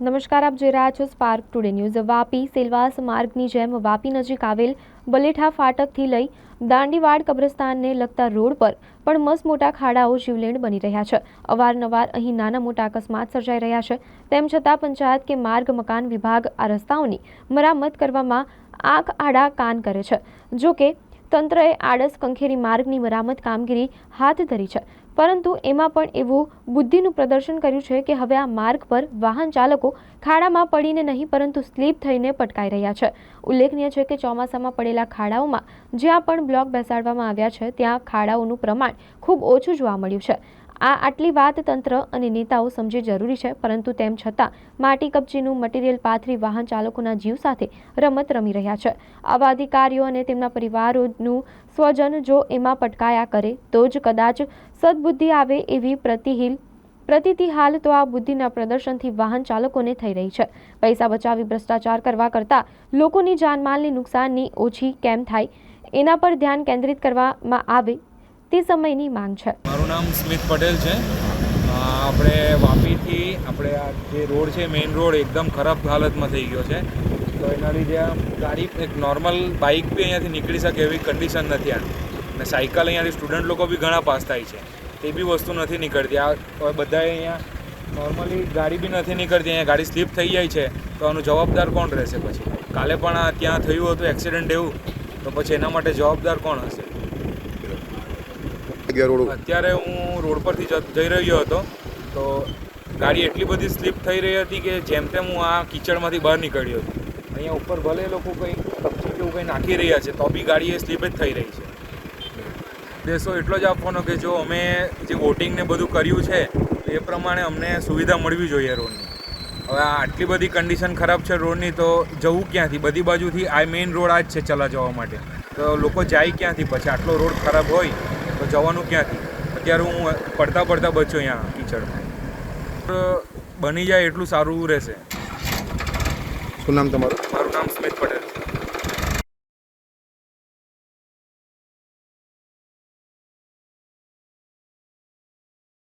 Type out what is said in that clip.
નમસ્કાર, આપ જોઈ રહ્યા છો Spark Today News Vapi, Silvassa માર્ગની જેમ વાપી નજીક આવેલ બલેઠા ફાટકથી લઈ દાંડીવાડ કબ્રસ્તાનને લગતા રોડ પર પણ મસ મોટા ખાડાઓ જીવલેણ બની રહ્યા છે. અવારનવાર અહીં નાના મોટા અકસ્માત સર્જાઈ રહ્યા છે. તેમ છતાં પંચાયત કે માર્ગ મકાન વિભાગ આ રસ્તાઓની મરામત કરવામાં આંખ આડા કાન કરે છે. જો કે તંત્રએ આડસ કંખેરી માર્ગની મરામત કામગીરી હાથ ધરી છે. પરંતુ એમાં પણ એવું બુદ્ધિનું પ્રદર્શન કર્યું છે કે હવે આ માર્ગ પર વાહન ચાલકો ખાડામાં પડીને નહીં, પરંતુ સ્લીપ થઈને પટકાઈ રહ્યા છે. ઉલ્લેખનીય છે કે ચોમાસામાં પડેલા ખાડાઓમાં જ્યાં પણ બ્લોક બેસાડવામાં આવ્યા છે, ત્યાં ખાડાઓનું પ્રમાણ ખૂબ ઓછું જોવા મળ્યું છે. આ આટલી વાત તંત્ર અને નેતાઓ સમજે જરૂરી છે, પરંતુ તેમ છતાં માટી કબજીનું મટીરિયલ પાથરી વાહન ચાલકોના જીવ સાથે રમત રમી રહ્યા છે. આવા અધિકારીઓ અને તેમના પરિવારોનું સ્વજન જો એમાં પટકાયા કરે, તો જ કદાચ સદબુદ્ધિ આવે એવી પ્રતિહિલ, પ્રતિતિ હાલ તો આ બુદ્ધિના પ્રદર્શનથી વાહન ચાલકોને થઈ રહી છે. પૈસા બચાવી ભ્રષ્ટાચાર કરવા કરતાં લોકોની જાનમાલની નુકસાનની ઓછી કેમ થાય, એના પર ધ્યાન કેન્દ્રિત કરવામાં આવે તે સમયની માંગ છે. મારું નામ સ્મિત પટેલ છે. આપણે વાપીથી આપણે આ જે રોડ છે મેઇન રોડ, એકદમ ખરાબ હાલતમાં થઈ ગયો છે. તો એના લીધે ગાડી, એક નોર્મલ બાઇક બી અહીંયાથી નીકળી શકે એવી કન્ડિશન નથી આ. અને સાયકલ અહીંયાથી સ્ટુડન્ટ લોકો બી ઘણા પાસ થાય છે. તે બી વસ્તુ નથી નીકળતી. આ બધાએ અહીંયા નોર્મલી ગાડી બી નથી નીકળતી. અહીંયા ગાડી સ્લીપ થઈ જાય છે, તો આનું જવાબદાર કોણ રહેશે પછી? કાલે પણ ત્યાં થયું હતું એક્સિડન્ટ એવું, તો પછી એના માટે જવાબદાર કોણ હશે? જગ્યા રોડ અત્યારે હું રોડ પરથી જઈ રહ્યો હતો, તો ગાડી એટલી બધી સ્લીપ થઈ રહી હતી કે જેમ તેમ હું આ કિચડમાંથી બહાર નીકળ્યો હતો અહીંયા ઉપર ભલે લોકો કંઈ કપચી કે એવું કંઈ નાખી રહ્યા છે, તો બી ગાડી એ સ્લીપ જ થઈ રહી છે. દેશો એટલો જ આપવાનો કે જો અમે જે વોટિંગ ને બધું કર્યું છે એ પ્રમાણે અમને સુવિધા મળવી જોઈએ રોડની. હવે આટલી બધી કન્ડિશન ખરાબ છે રોડની, તો જવું ક્યાંથી? બધી બાજુથી આ મેઇન રોડ આ જ છે ચલા જવા માટે. તો લોકો જાય ક્યાંથી? પછી આટલો રોડ ખરાબ હોય તો જવાનું ક્યાંથી? અત્યારે હું પડતા પડતા બચ્યો અહીંયા કીચડમાં. બની જાય એટલું સારું રહેશે. શું નામ તમારું? મારું નામ સ્મિત પટેલ.